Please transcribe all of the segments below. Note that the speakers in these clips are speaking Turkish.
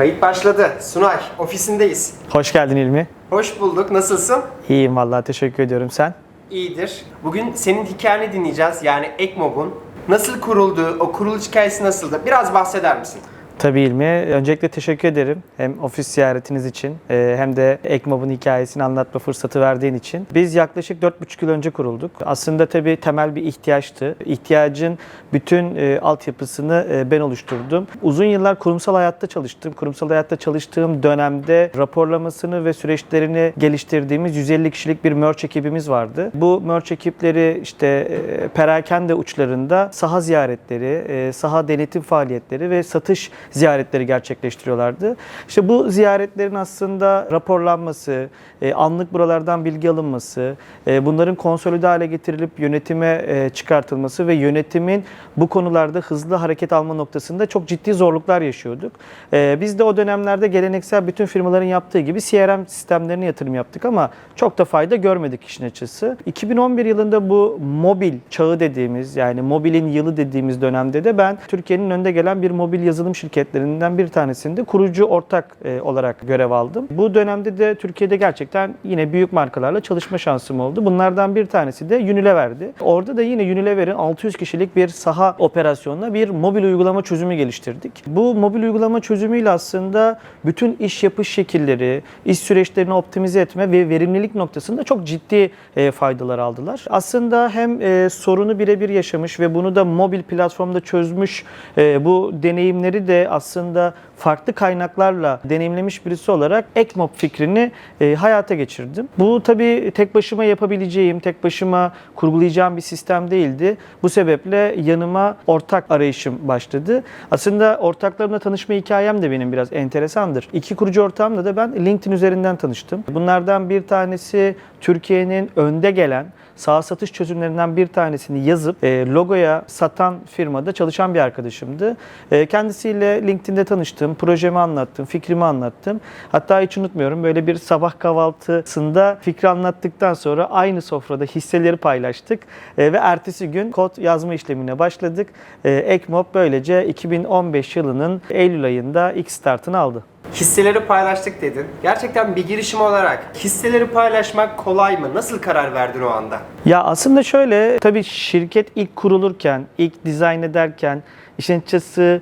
Kayıt başladı. Sunay, ofisindeyiz. Hoş geldin İlmi. Hoş bulduk. Nasılsın? İyiyim vallahi teşekkür ediyorum sen. İyidir. Bugün senin hikayeni dinleyeceğiz. Yani Ekmob'un nasıl kurulduğu, o kuruluş hikayesi nasıldı? Biraz bahseder misin? Tabii İlmi. Öncelikle teşekkür ederim. Hem ofis ziyaretiniz için e, hem de Ekmob'un hikayesini anlatma fırsatı verdiğin için. Biz yaklaşık 4,5 yıl önce kurulduk. Aslında tabii temel bir ihtiyaçtı. İhtiyacın bütün e, altyapısını e, ben oluşturdum. Uzun yıllar kurumsal hayatta çalıştım. Kurumsal hayatta çalıştığım dönemde raporlamasını ve süreçlerini geliştirdiğimiz 150 kişilik bir merch ekibimiz vardı. Bu merch ekipleri işte e, perakende uçlarında saha ziyaretleri, saha denetim faaliyetleri ve satış ziyaretleri gerçekleştiriyorlardı. İşte bu ziyaretlerin aslında raporlanması, e, anlık buralardan bilgi alınması, e, bunların konsolide hale getirilip yönetime e, çıkartılması ve yönetimin bu konularda hızlı hareket alma noktasında çok ciddi zorluklar yaşıyorduk. Biz de o dönemlerde geleneksel bütün firmaların yaptığı gibi CRM sistemlerine yatırım yaptık ama çok da fayda görmedik işin açısı. 2011 yılında bu mobil çağı dediğimiz yani mobilin yılı dediğimiz dönemde de ben Türkiye'nin önde gelen bir mobil yazılım şirketlerinden bir tanesinde kurucu ortak e, olarak görev aldım. Bu dönemde de Türkiye'de gerçekten yine büyük markalarla çalışma şansım oldu. Bunlardan bir tanesi de Unilever'di. Orada da yine Unilever'in 600 kişilik bir saha operasyonuna bir mobil uygulama çözümü geliştirdik. Bu mobil uygulama çözümüyle aslında bütün iş yapış şekilleri, iş süreçlerini optimize etme ve verimlilik noktasında çok ciddi e, faydalar aldılar. Aslında hem e, sorunu birebir yaşamış ve bunu da mobil platformda çözmüş bu deneyimleri de aslında farklı kaynaklarla deneyimlemiş birisi olarak Ekmob fikrini e, hayata geçirdim. Bu tabii tek başıma yapabileceğim, tek başıma kurgulayacağım bir sistem değildi. Bu sebeple yanıma ortak arayışım başladı. Aslında ortaklarımla tanışma hikayem de benim biraz enteresandır. İki kurucu ortağımla da ben LinkedIn üzerinden tanıştım. Bunlardan bir tanesi Türkiye'nin önde gelen sağ satış çözümlerinden bir tanesini yazıp e, logoya satan firmada çalışan bir arkadaşımdı. E, kendisiyle LinkedIn'de tanıştım, projemi anlattım, fikrimi anlattım. Hatta hiç unutmuyorum böyle bir sabah kahvaltısında fikri anlattıktan sonra aynı sofrada hisseleri paylaştık E, ve ertesi gün kod yazma işlemine başladık. E, Ekmob böylece 2015 yılının Eylül ayında ilk startını aldı. Hisseleri paylaştık dedin. Gerçekten bir girişim olarak hisseleri paylaşmak kolay mı? Nasıl karar verdin o anda? Ya aslında şöyle tabii şirket ilk kurulurken, ilk dizayn ederken işin açıkçası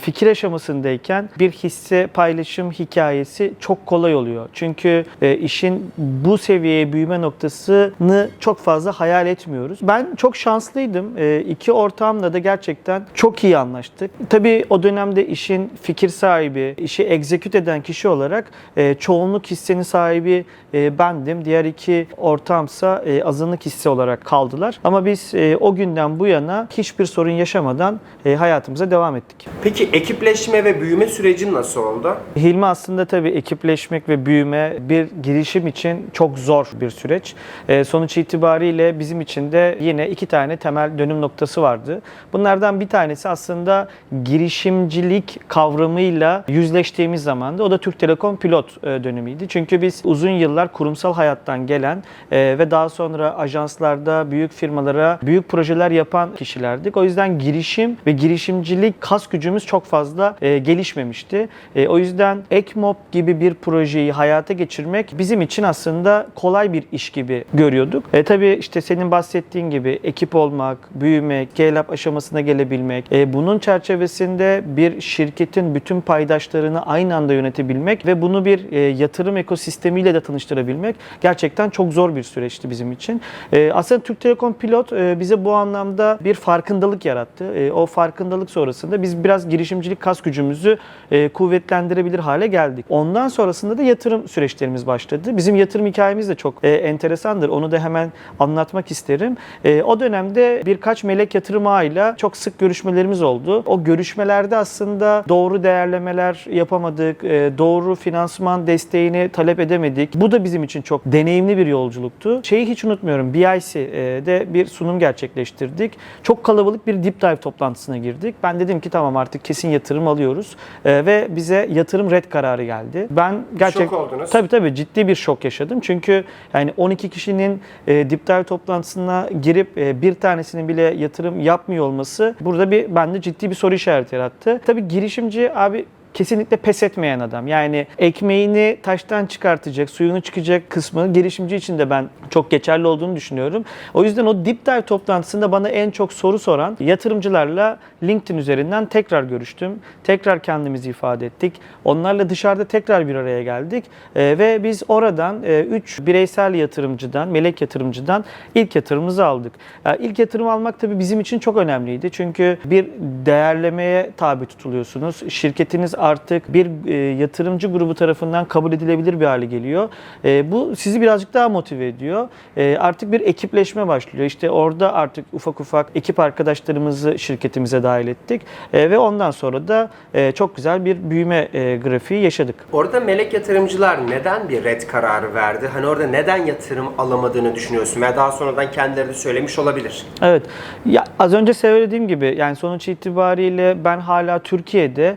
fikir aşamasındayken bir hisse paylaşım hikayesi çok kolay oluyor. Çünkü e, işin bu seviyeye büyüme noktasını çok fazla hayal etmiyoruz. Ben çok şanslıydım. E, iki ortağımla da gerçekten çok iyi anlaştık. Tabii o dönemde işin fikir sahibi, işi execute eden kişi olarak e, çoğunluk hissenin sahibi e, bendim. Diğer iki ortağımsa e, azınlık hisse olarak kaldılar. Ama biz e, o günden bu yana hiçbir sorun yaşamadan e, hayatımıza devam ettik. Peki ekipleşme ve büyüme sürecin nasıl oldu? Hilmi aslında tabii ekipleşmek ve büyüme bir girişim için çok zor bir süreç. Ee, sonuç itibariyle bizim için de yine iki tane temel dönüm noktası vardı. Bunlardan bir tanesi aslında girişimcilik kavramıyla yüzleştiğimiz zamanda o da Türk Telekom pilot e, dönemiydi. Çünkü biz uzun yıllar kurumsal hayattan gelen e, ve daha sonra ajanslarda büyük firmalara büyük projeler yapan kişilerdik. O yüzden girişim ve girişimcilik kas gücümüz çok fazla e, gelişmemişti. E, o yüzden Ekmob gibi bir projeyi hayata geçirmek bizim için aslında kolay bir iş gibi görüyorduk. E, tabii işte senin bahsettiğin gibi ekip olmak, büyümek, scale-up aşamasına gelebilmek, e, bunun çerçevesinde bir şirketin bütün paydaşlarını aynı anda yönetebilmek ve bunu bir e, yatırım ekosistemiyle de tanıştırabilmek gerçekten çok zor bir süreçti bizim için. E, aslında Türk Telekom Pilot e, bize bu anlamda bir farkındalık yarattı. E, o farkındalık sonrasında biz biraz girişimcilik kas gücümüzü e, kuvvetlendirebilir hale geldik. Ondan sonrasında da yatırım süreçlerimiz başladı. Bizim yatırım hikayemiz de çok e, enteresandır. Onu da hemen anlatmak isterim. E, o dönemde birkaç melek yatırım ağıyla çok sık görüşmelerimiz oldu. O görüşmelerde aslında doğru değerlemeler yapamadık, e, doğru finansman desteğini talep edemedik. Bu da bizim için çok deneyimli bir yolculuktu. Şeyi hiç unutmuyorum. BIC'de bir sunum gerçekleştirdik. Çok kalabalık bir deep dive toplantısına girdik. Ben dedim ki tamam artık kesin yatırım alıyoruz. E, ve bize yatırım red kararı geldi. Ben gerçek Şok oldunuz. Tabii tabii ciddi bir şok yaşadım. Çünkü yani 12 kişinin e, dive toplantısına girip e, bir tanesinin bile yatırım yapmıyor olması burada bir bende ciddi bir soru işareti yarattı. Tabii girişimci abi kesinlikle pes etmeyen adam. Yani ekmeğini taştan çıkartacak, suyunu çıkacak kısmı girişimci için de ben çok geçerli olduğunu düşünüyorum. O yüzden o Deep Dive toplantısında bana en çok soru soran yatırımcılarla LinkedIn üzerinden tekrar görüştüm. Tekrar kendimizi ifade ettik. Onlarla dışarıda tekrar bir araya geldik. Ee, ve biz oradan 3 bireysel yatırımcıdan, melek yatırımcıdan ilk yatırımımızı aldık. Yani ilk yatırım almak tabii bizim için çok önemliydi. Çünkü bir değerlemeye tabi tutuluyorsunuz. Şirketiniz artık bir e, yatırımcı grubu tarafından kabul edilebilir bir hale geliyor. E, bu sizi birazcık daha motive ediyor. E, artık bir ekipleşme başlıyor. İşte orada artık ufak ufak ekip arkadaşlarımızı şirketimize dahil ettik. Ve ondan sonra da çok güzel bir büyüme grafiği yaşadık. Orada melek yatırımcılar neden bir red kararı verdi? Hani orada neden yatırım alamadığını düşünüyorsun? Ve daha sonradan kendileri de söylemiş olabilir. Evet. Ya az önce söylediğim gibi yani sonuç itibariyle ben hala Türkiye'de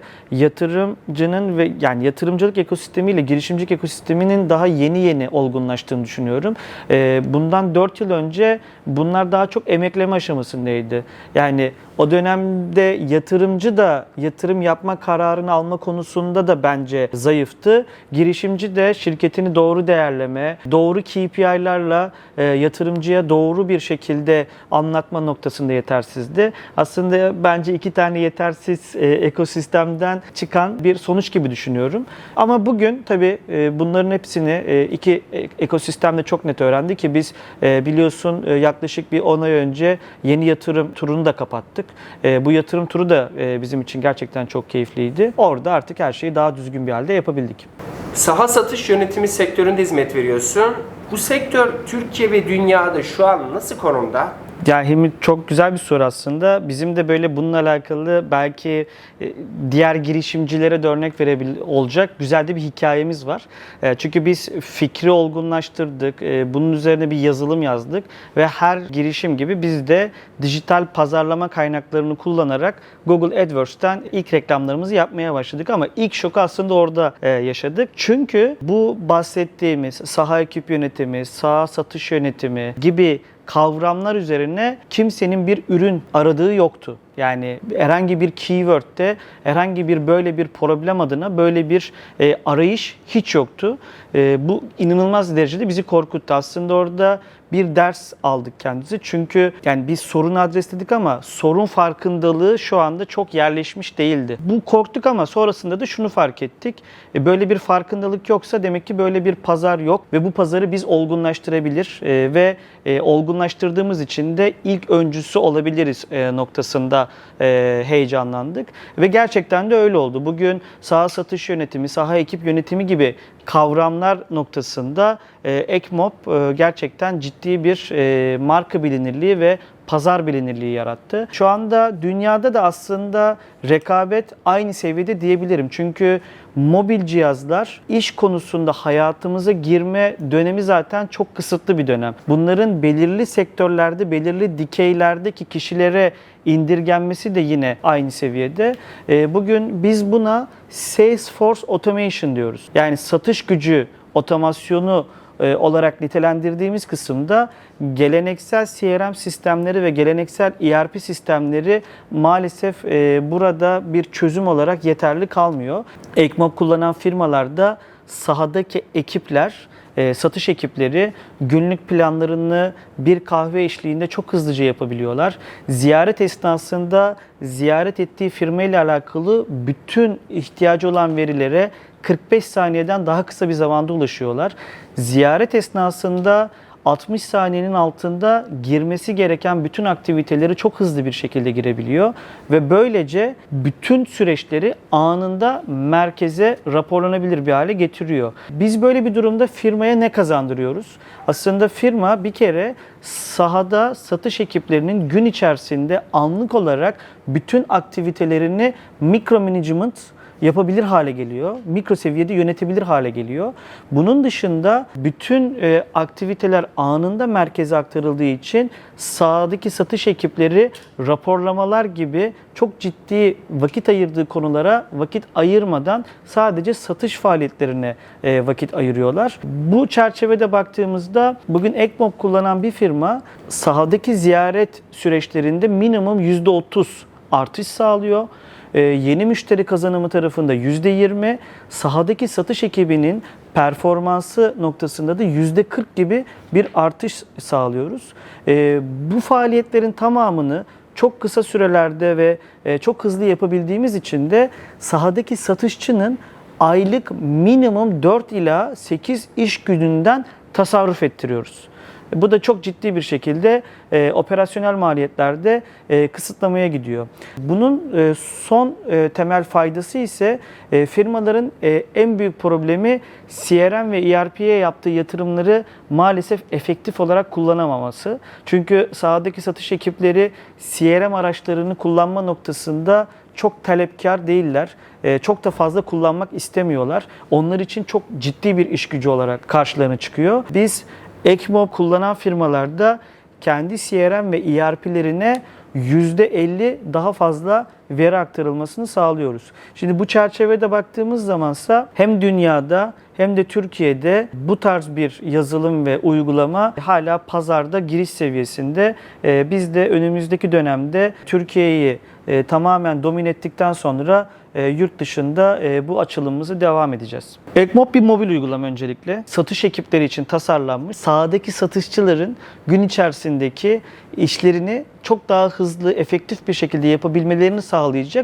yatırımcının ve yani yatırımcılık ekosistemiyle girişimcilik ekosisteminin daha yeni yeni olgunlaştığını düşünüyorum. Ee, bundan 4 yıl önce bunlar daha çok emekleme aşamasındaydı. Yani o dönemde yatırımcı da yatırım yapma kararını alma konusunda da bence zayıftı. Girişimci de şirketini doğru değerleme, doğru KPI'larla e, yatırımcıya doğru bir şekilde anlatma noktasında yetersizdi. Aslında bence iki tane yetersiz e, ekosistemden çıkan bir sonuç gibi düşünüyorum. Ama bugün tabii e, bunların hepsini iki ekosistemde çok net öğrendi ki biz biliyorsun yaklaşık bir 10 ay önce yeni yatırım turunu da kapattık. E, bu yatırım turu da e, bizim için gerçekten çok keyifliydi. Orada artık her şeyi daha düzgün bir halde yapabildik. Saha satış yönetimi sektöründe hizmet veriyorsun. Bu sektör Türkiye ve dünyada şu an nasıl konumda? Ya Hilmi çok güzel bir soru aslında. Bizim de böyle bununla alakalı belki e, diğer girişimcilere de örnek verebil olacak güzel de bir hikayemiz var. E, Çünkü biz fikri olgunlaştırdık, e, bunun üzerine bir yazılım yazdık ve her girişim gibi biz de dijital pazarlama kaynaklarını kullanarak Google AdWords'ten ilk reklamlarımızı yapmaya başladık ama ilk şoku aslında orada yaşadık. Çünkü bu bahsettiğimiz saha ekip yönetimi, saha satış yönetimi gibi kavramlar üzerine kimsenin bir ürün aradığı yoktu. Yani herhangi bir keyword'de herhangi bir böyle bir problem adına böyle bir e, arayış hiç yoktu. E, bu inanılmaz derecede bizi korkuttu. Aslında orada bir ders aldık kendimize. Çünkü yani biz sorunu adresledik ama sorun farkındalığı şu anda çok yerleşmiş değildi. Bu korktuk ama sonrasında da şunu fark ettik. E, böyle bir farkındalık yoksa demek ki böyle bir pazar yok ve bu pazarı biz olgunlaştırabilir e, ve e, olgunlaştırdığımız için de ilk öncüsü olabiliriz e, noktasında e, heyecanlandık ve gerçekten de öyle oldu. Bugün saha satış yönetimi, saha ekip yönetimi gibi kavramlar noktasında e, Ekmop e, gerçekten ciddi bir e, marka bilinirliği ve pazar bilinirliği yarattı. Şu anda dünyada da aslında rekabet aynı seviyede diyebilirim. Çünkü mobil cihazlar iş konusunda hayatımıza girme dönemi zaten çok kısıtlı bir dönem. Bunların belirli sektörlerde, belirli dikeylerdeki kişilere indirgenmesi de yine aynı seviyede. E, Bugün biz buna Salesforce Automation diyoruz. Yani satış gücü otomasyonu e, olarak nitelendirdiğimiz kısımda geleneksel CRM sistemleri ve geleneksel ERP sistemleri maalesef e, burada bir çözüm olarak yeterli kalmıyor. Ekmop kullanan firmalarda sahadaki ekipler e, satış ekipleri günlük planlarını bir kahve eşliğinde çok hızlıca yapabiliyorlar. Ziyaret esnasında ziyaret ettiği firma ile alakalı bütün ihtiyacı olan verilere 45 saniyeden daha kısa bir zamanda ulaşıyorlar. Ziyaret esnasında 60 saniyenin altında girmesi gereken bütün aktiviteleri çok hızlı bir şekilde girebiliyor ve böylece bütün süreçleri anında merkeze raporlanabilir bir hale getiriyor. Biz böyle bir durumda firmaya ne kazandırıyoruz? Aslında firma bir kere sahada satış ekiplerinin gün içerisinde anlık olarak bütün aktivitelerini mikro management yapabilir hale geliyor. Mikro seviyede yönetebilir hale geliyor. Bunun dışında bütün e, aktiviteler anında merkeze aktarıldığı için sahadaki satış ekipleri raporlamalar gibi çok ciddi vakit ayırdığı konulara vakit ayırmadan sadece satış faaliyetlerine e, vakit ayırıyorlar. Bu çerçevede baktığımızda bugün Ekmob kullanan bir firma sahadaki ziyaret süreçlerinde minimum %30 artış sağlıyor. E, yeni müşteri kazanımı tarafında %20, sahadaki satış ekibinin performansı noktasında da %40 gibi bir artış sağlıyoruz. E, bu faaliyetlerin tamamını çok kısa sürelerde ve e, çok hızlı yapabildiğimiz için de sahadaki satışçının aylık minimum 4 ila 8 iş gününden tasarruf ettiriyoruz. Bu da çok ciddi bir şekilde e, operasyonel maliyetlerde e, kısıtlamaya gidiyor. Bunun e, son e, temel faydası ise e, firmaların e, en büyük problemi CRM ve ERP'ye yaptığı yatırımları maalesef efektif olarak kullanamaması. Çünkü sahadaki satış ekipleri CRM araçlarını kullanma noktasında çok talepkar değiller. Ee, çok da fazla kullanmak istemiyorlar. Onlar için çok ciddi bir iş gücü olarak karşılarına çıkıyor. Biz ECMO kullanan firmalarda kendi CRM ve ERP'lerine %50 daha fazla veri aktarılmasını sağlıyoruz. Şimdi bu çerçevede baktığımız zamansa hem dünyada hem de Türkiye'de bu tarz bir yazılım ve uygulama hala pazarda giriş seviyesinde. Ee, Biz de önümüzdeki dönemde Türkiye'yi e, tamamen domine ettikten sonra e, yurt dışında e, bu açılımımızı devam edeceğiz. Ekmob bir mobil uygulama öncelikle. Satış ekipleri için tasarlanmış. Sahadaki satışçıların gün içerisindeki işlerini çok daha hızlı, efektif bir şekilde yapabilmelerini sağlayacak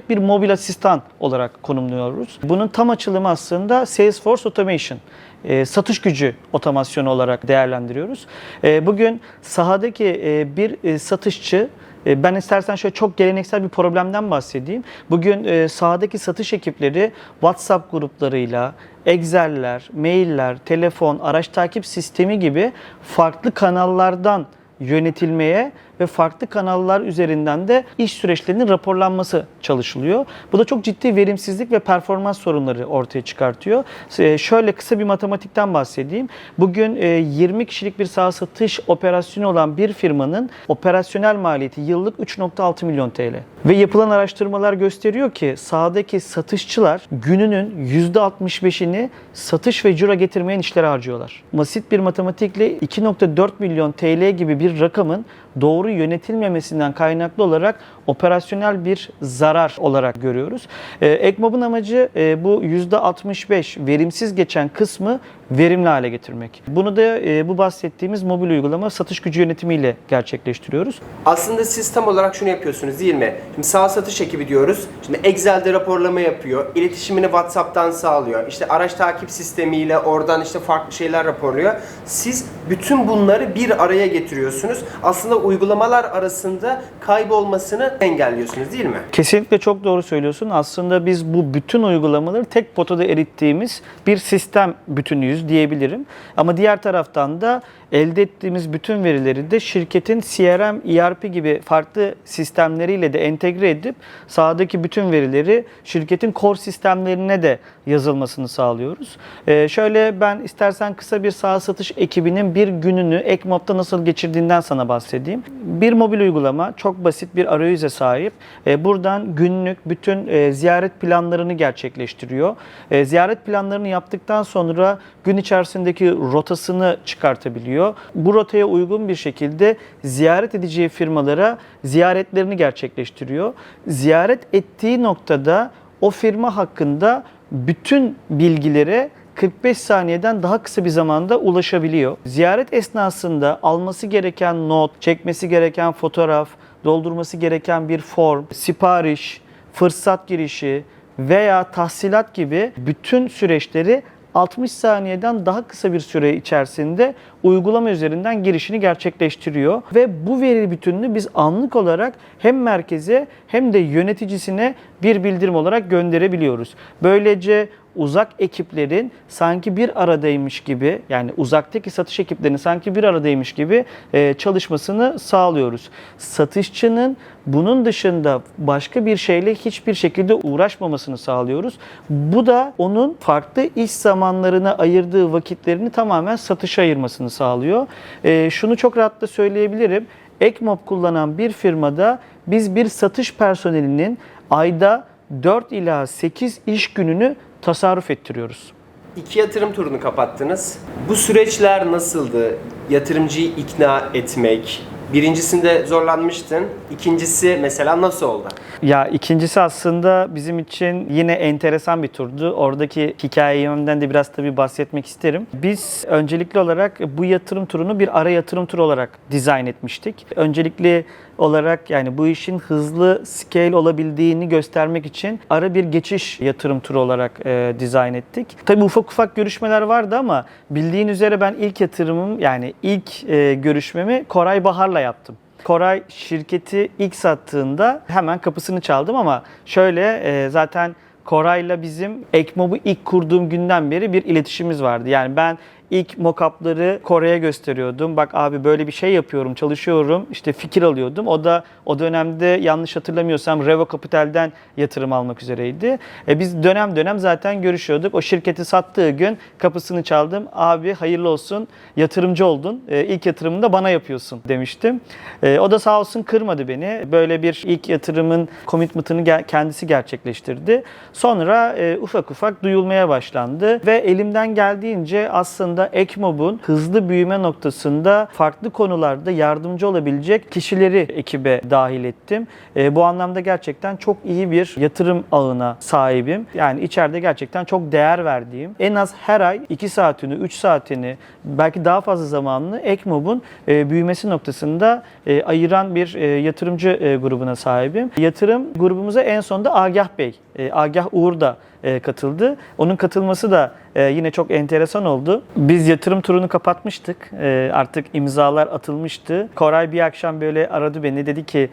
bir mobil asistan olarak konumluyoruz. Bunun tam açılımı aslında Salesforce Automation. e, satış gücü otomasyonu olarak değerlendiriyoruz. E, bugün sahadaki e, bir e, satışçı e, ben istersen şöyle çok geleneksel bir problemden bahsedeyim. Bugün e, sahadaki satış ekipleri WhatsApp gruplarıyla, Excel'ler, mailler, telefon, araç takip sistemi gibi farklı kanallardan yönetilmeye ve farklı kanallar üzerinden de iş süreçlerinin raporlanması çalışılıyor. Bu da çok ciddi verimsizlik ve performans sorunları ortaya çıkartıyor. E, Şöyle kısa bir matematikten bahsedeyim. Bugün e, 20 kişilik bir saha satış operasyonu olan bir firmanın operasyonel maliyeti yıllık 3.6 milyon TL. Ve yapılan araştırmalar gösteriyor ki sahadaki satışçılar gününün %65'ini satış ve ciro getirmeyen işlere harcıyorlar. Basit bir matematikle 2.4 milyon TL gibi bir rakamın doğru yönetilmemesinden kaynaklı olarak operasyonel bir zarar olarak görüyoruz. Ee, Ekmob'un amacı e, bu %65 verimsiz geçen kısmı verimli hale getirmek. Bunu da e, bu bahsettiğimiz mobil uygulama satış gücü yönetimiyle gerçekleştiriyoruz. Aslında siz tam olarak şunu yapıyorsunuz değil mi? Şimdi sağ satış ekibi diyoruz. Şimdi Excel'de raporlama yapıyor. İletişimini WhatsApp'tan sağlıyor. İşte araç takip sistemiyle oradan işte farklı şeyler raporluyor. Siz bütün bunları bir araya getiriyorsunuz. Aslında uygulamalar arasında kaybolmasını engelliyorsunuz değil mi? Kesinlikle çok doğru söylüyorsun. Aslında biz bu bütün uygulamaları tek potada erittiğimiz bir sistem bütünüyüz diyebilirim. Ama diğer taraftan da elde ettiğimiz bütün verileri de şirketin CRM, ERP gibi farklı sistemleriyle de entegre edip sahadaki bütün verileri şirketin core sistemlerine de yazılmasını sağlıyoruz. Ee, şöyle ben istersen kısa bir saha satış ekibinin bir gününü Ekmob'da nasıl geçirdiğinden sana bahsedeyim. Bir mobil uygulama çok basit bir arayüze sahip. Ee, buradan günlük bütün e, ziyaret planlarını gerçekleştiriyor. E, ziyaret planlarını yaptıktan sonra gün içerisindeki rotasını çıkartabiliyor. Bu rotaya uygun bir şekilde ziyaret edeceği firmalara ziyaretlerini gerçekleştiriyor. Ziyaret ettiği noktada o firma hakkında bütün bilgilere 45 saniyeden daha kısa bir zamanda ulaşabiliyor. Ziyaret esnasında alması gereken not, çekmesi gereken fotoğraf, doldurması gereken bir form, sipariş, fırsat girişi veya tahsilat gibi bütün süreçleri 60 saniyeden daha kısa bir süre içerisinde uygulama üzerinden girişini gerçekleştiriyor ve bu veri bütününü biz anlık olarak hem merkeze hem de yöneticisine bir bildirim olarak gönderebiliyoruz. Böylece uzak ekiplerin sanki bir aradaymış gibi yani uzaktaki satış ekiplerinin sanki bir aradaymış gibi e, çalışmasını sağlıyoruz. Satışçının bunun dışında başka bir şeyle hiçbir şekilde uğraşmamasını sağlıyoruz. Bu da onun farklı iş zamanlarına ayırdığı vakitlerini tamamen satışa ayırmasını sağlıyor. E, şunu çok rahatla söyleyebilirim. Ekmob kullanan bir firmada biz bir satış personelinin ayda 4 ila 8 iş gününü tasarruf ettiriyoruz. İki yatırım turunu kapattınız. Bu süreçler nasıldı? Yatırımcıyı ikna etmek, Birincisinde zorlanmıştın. İkincisi mesela nasıl oldu? Ya ikincisi aslında bizim için yine enteresan bir turdu. Oradaki hikayemden de biraz tabii bahsetmek isterim. Biz öncelikli olarak bu yatırım turunu bir ara yatırım turu olarak dizayn etmiştik. Öncelikli olarak yani bu işin hızlı scale olabildiğini göstermek için ara bir geçiş yatırım turu olarak e, dizayn ettik. Tabii ufak ufak görüşmeler vardı ama bildiğin üzere ben ilk yatırımım yani ilk e, görüşmemi Koray Bahar'la yaptım. Koray şirketi ilk sattığında hemen kapısını çaldım ama şöyle e, zaten Koray'la bizim Ekmob'u ilk kurduğum günden beri bir iletişimimiz vardı. Yani ben ilk mockup'ları Koray'a gösteriyordum. Bak abi böyle bir şey yapıyorum, çalışıyorum. İşte fikir alıyordum. O da o dönemde yanlış hatırlamıyorsam Revo Capital'den yatırım almak üzereydi. E, biz dönem dönem zaten görüşüyorduk. O şirketi sattığı gün kapısını çaldım. Abi hayırlı olsun yatırımcı oldun. E, ilk yatırımını da bana yapıyorsun demiştim. E, o da sağ olsun kırmadı beni. Böyle bir ilk yatırımın commitment'ını ge- kendisi gerçekleştirdi. Sonra e, ufak ufak duyulmaya başlandı ve elimden geldiğince aslında Ekmob'un hızlı büyüme noktasında farklı konularda yardımcı olabilecek kişileri ekibe dahil ettim. E, bu anlamda gerçekten çok iyi bir yatırım ağına sahibim. Yani içeride gerçekten çok değer verdiğim, en az her ay 2 saatini, 3 saatini, belki daha fazla zamanını Ekmob'un e, büyümesi noktasında e, ayıran bir e, yatırımcı e, grubuna sahibim. Yatırım grubumuza en sonunda Agah Bey, e, Agah Uğur da e, katıldı. Onun katılması da e, yine çok enteresan oldu. Biz yatırım turunu kapatmıştık. E, artık imzalar atılmıştı. Koray bir akşam böyle aradı beni. Dedi ki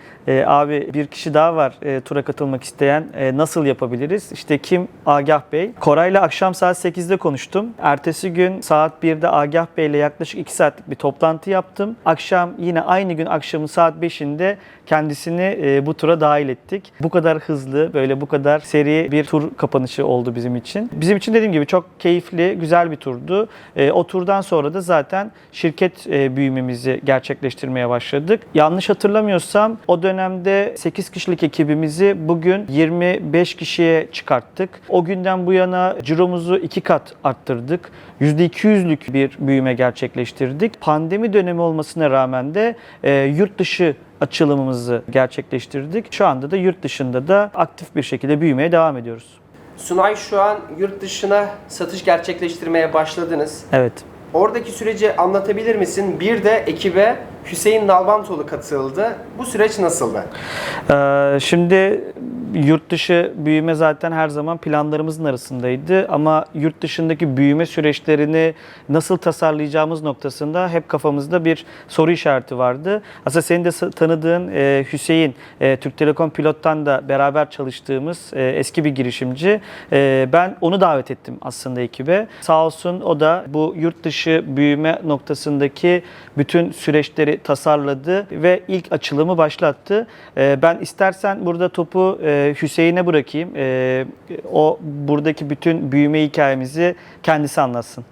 abi bir kişi daha var tura katılmak isteyen. Nasıl yapabiliriz? İşte kim? Agah Bey. Koray'la akşam saat 8'de konuştum. Ertesi gün saat 1'de Agah Bey ile yaklaşık 2 saatlik bir toplantı yaptım. Akşam yine aynı gün akşamın saat 5'inde kendisini bu tura dahil ettik. Bu kadar hızlı, böyle bu kadar seri bir tur kapanışı oldu bizim için. Bizim için dediğim gibi çok keyifli, güzel bir turdu. E, o turdan sonra da zaten şirket e, büyümemizi gerçekleştirmeye başladık. Yanlış hatırlamıyorsam o dönemde 8 kişilik ekibimizi bugün 25 kişiye çıkarttık. O günden bu yana ciromuzu iki kat arttırdık. %200'lük bir büyüme gerçekleştirdik. Pandemi dönemi olmasına rağmen de e, yurt dışı açılımımızı gerçekleştirdik. Şu anda da yurt dışında da aktif bir şekilde büyümeye devam ediyoruz. Sunay şu an yurt dışına satış gerçekleştirmeye başladınız. Evet. Oradaki süreci anlatabilir misin? Bir de ekibe Hüseyin Nalbantoğlu katıldı. Bu süreç nasıldı? Ee, şimdi yurt dışı büyüme zaten her zaman planlarımızın arasındaydı ama yurt dışındaki büyüme süreçlerini nasıl tasarlayacağımız noktasında hep kafamızda bir soru işareti vardı. Aslında senin de tanıdığın e, Hüseyin, e, Türk Telekom Pilot'tan da beraber çalıştığımız e, eski bir girişimci. Ben onu davet ettim aslında ekibe. Sağ olsun o da bu yurt dışı büyüme noktasındaki bütün süreçleri tasarladı ve ilk açılımı başlattı. Ben istersen burada topu e, Hüseyin'e bırakayım. E, o buradaki bütün büyüme hikayemizi kendisi anlatsın.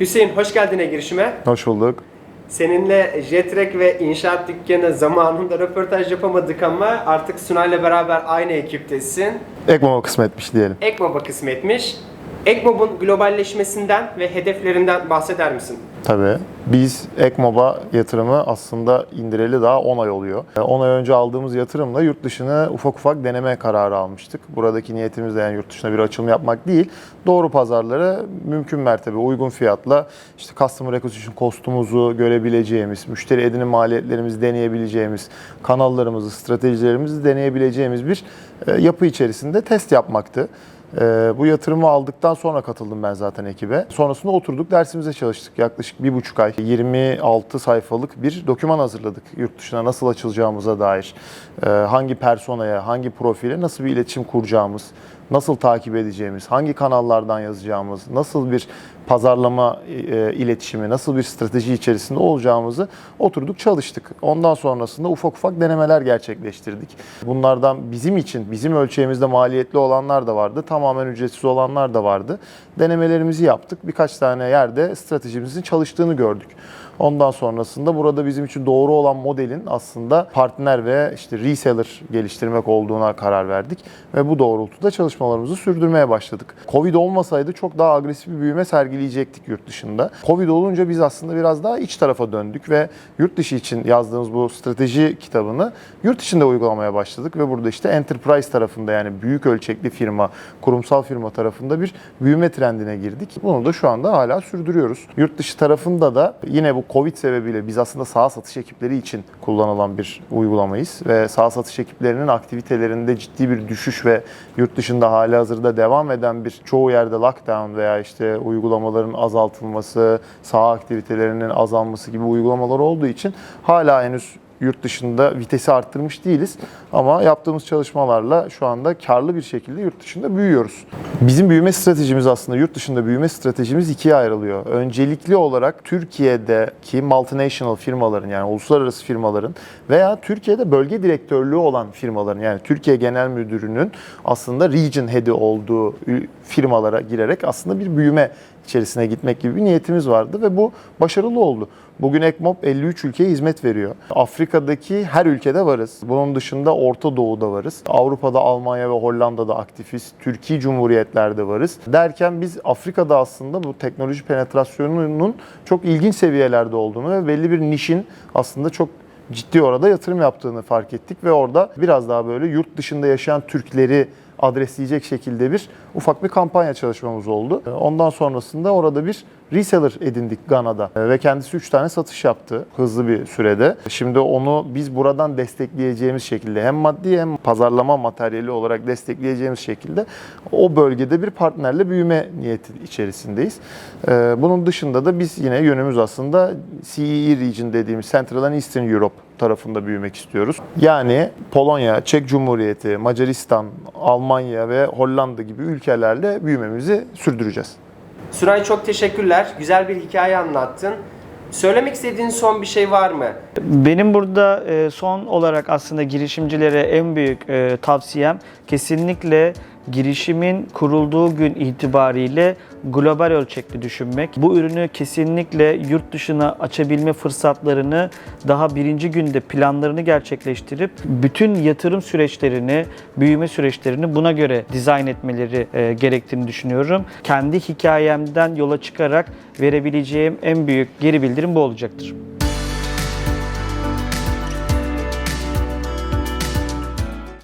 Hüseyin hoş geldin e girişime. Hoş bulduk. Seninle Jetrek ve inşaat dükkanı zamanında röportaj yapamadık ama artık Sunay'la beraber aynı ekiptesin. Ekmama kısmetmiş diyelim. Ekmob'a kısmetmiş. Ekmob'un globalleşmesinden ve hedeflerinden bahseder misin? Tabii. Biz Ekmob'a yatırımı aslında indireli daha 10 ay oluyor. 10 ay önce aldığımız yatırımla yurt dışına ufak ufak deneme kararı almıştık. Buradaki niyetimiz de yani yurt dışına bir açılım yapmak değil. Doğru pazarlara mümkün mertebe uygun fiyatla işte Customer Acquisition Cost'umuzu görebileceğimiz, müşteri edinim maliyetlerimizi deneyebileceğimiz, kanallarımızı, stratejilerimizi deneyebileceğimiz bir e, yapı içerisinde test yapmaktı. Ee, bu yatırımı aldıktan sonra katıldım ben zaten ekibe. Sonrasında oturduk dersimize çalıştık. Yaklaşık bir buçuk ay 26 sayfalık bir doküman hazırladık. Yurt dışına nasıl açılacağımıza dair, e, hangi personaya, hangi profile nasıl bir iletişim kuracağımız, nasıl takip edeceğimiz, hangi kanallardan yazacağımız, nasıl bir pazarlama e, iletişimi, nasıl bir strateji içerisinde olacağımızı oturduk çalıştık. Ondan sonrasında ufak ufak denemeler gerçekleştirdik. Bunlardan bizim için, bizim ölçeğimizde maliyetli olanlar da vardı, tamamen ücretsiz olanlar da vardı. Denemelerimizi yaptık. Birkaç tane yerde stratejimizin çalıştığını gördük. Ondan sonrasında burada bizim için doğru olan modelin aslında partner ve işte reseller geliştirmek olduğuna karar verdik ve bu doğrultuda çalışmalarımızı sürdürmeye başladık. Covid olmasaydı çok daha agresif bir büyüme sergileyecektik yurt dışında. Covid olunca biz aslında biraz daha iç tarafa döndük ve yurt dışı için yazdığımız bu strateji kitabını yurt içinde uygulamaya başladık ve burada işte enterprise tarafında yani büyük ölçekli firma, kurumsal firma tarafında bir büyüme trendine girdik. Bunu da şu anda hala sürdürüyoruz. Yurt dışı tarafında da yine bu Covid sebebiyle biz aslında sağ satış ekipleri için kullanılan bir uygulamayız ve sağ satış ekiplerinin aktivitelerinde ciddi bir düşüş ve yurt dışında hali hazırda devam eden bir çoğu yerde lockdown veya işte uygulamaların azaltılması, sağ aktivitelerinin azalması gibi uygulamalar olduğu için hala henüz yurt dışında vitesi arttırmış değiliz. Ama yaptığımız çalışmalarla şu anda karlı bir şekilde yurt dışında büyüyoruz. Bizim büyüme stratejimiz aslında yurt dışında büyüme stratejimiz ikiye ayrılıyor. Öncelikli olarak Türkiye'deki multinational firmaların yani uluslararası firmaların veya Türkiye'de bölge direktörlüğü olan firmaların yani Türkiye Genel Müdürü'nün aslında region head'i olduğu firmalara girerek aslında bir büyüme içerisine gitmek gibi bir niyetimiz vardı ve bu başarılı oldu. Bugün Ekmop 53 ülkeye hizmet veriyor. Afrika'daki her ülkede varız. Bunun dışında Orta Doğu'da varız. Avrupa'da Almanya ve Hollanda'da aktifiz. Türkiye Cumhuriyetler'de varız. Derken biz Afrika'da aslında bu teknoloji penetrasyonunun çok ilginç seviyelerde olduğunu ve belli bir nişin aslında çok ciddi orada yatırım yaptığını fark ettik ve orada biraz daha böyle yurt dışında yaşayan Türkleri adresleyecek şekilde bir ufak bir kampanya çalışmamız oldu. Ondan sonrasında orada bir reseller edindik Gana'da ve kendisi 3 tane satış yaptı hızlı bir sürede. Şimdi onu biz buradan destekleyeceğimiz şekilde hem maddi hem pazarlama materyali olarak destekleyeceğimiz şekilde o bölgede bir partnerle büyüme niyeti içerisindeyiz. Ee, Bunun dışında da biz yine yönümüz aslında CEE region dediğimiz Central and Eastern Europe tarafında büyümek istiyoruz. Yani Polonya, Çek Cumhuriyeti, Macaristan, Almanya ve Hollanda gibi ülkelerle büyümemizi sürdüreceğiz. Suray çok teşekkürler. Güzel bir hikaye anlattın. Söylemek istediğin son bir şey var mı? Benim burada e, son olarak aslında girişimcilere en büyük e, tavsiyem kesinlikle girişimin kurulduğu gün itibariyle global ölçekli düşünmek. Bu ürünü kesinlikle yurt dışına açabilme fırsatlarını daha birinci günde planlarını gerçekleştirip bütün yatırım süreçlerini, büyüme süreçlerini buna göre dizayn etmeleri e, gerektiğini düşünüyorum. Kendi hikayemden yola çıkarak verebileceğim en büyük geri bildirim bu olacaktır.